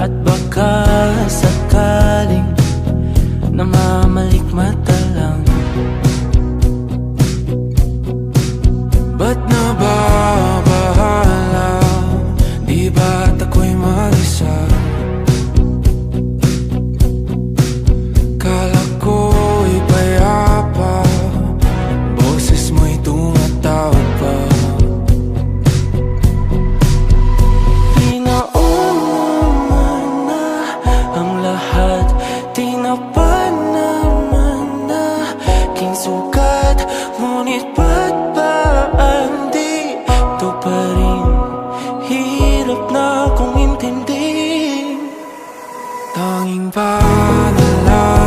at baka sakaling namamalikmata lang. Ngunit ba't ba andi to pa rin Hirap na kong intindi. Tanging ba na